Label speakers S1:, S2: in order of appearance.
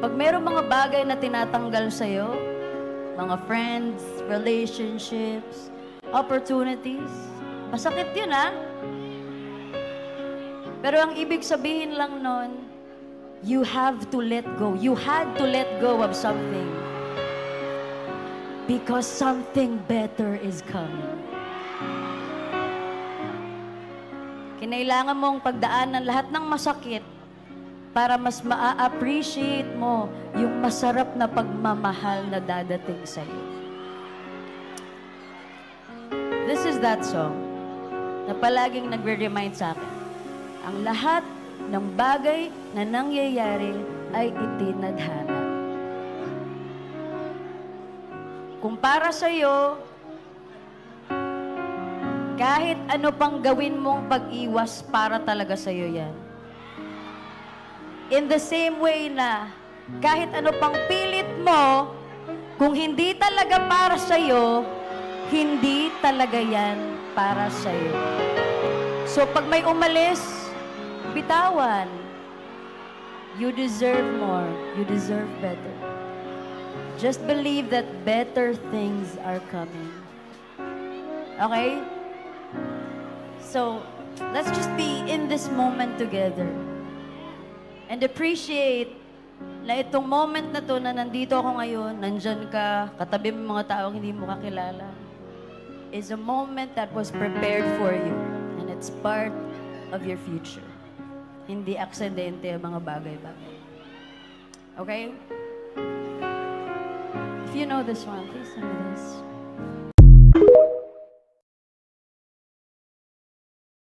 S1: Pag mayroong mga bagay na tinatanggal sa'yo, mga friends, relationships, opportunities, masakit yun ha. Pero ang ibig sabihin lang nun, you have to let go. You had to let go of something. Because something better is coming. Kinailangan mong pagdaanan lahat ng masakit para mas maa-appreciate mo yung masarap na pagmamahal na dadating sa'yo. This is that song na palaging nagre-remind sa akin. Ang lahat ng bagay na nangyayari ay itinadhana. Kung para sa'yo, kahit ano pang gawin mong pag-iwas para talaga sa'yo yan. In the same way na kahit ano pang pilit mo, kung hindi talaga para sa'yo, hindi talaga yan para sa'yo. So pag may umalis, bitawan. You deserve more. You deserve better. Just believe that better things are coming. Okay? So, let's just be in this moment together. And appreciate na itong moment na to na nandito ako ngayon, nandyan ka, katabi mo mga taong hindi mo kakilala, is a moment that was prepared for you. And it's part of your future. Hindi aksidente ang mga bagay-bagay. Okay? If you know this one, please sing with us.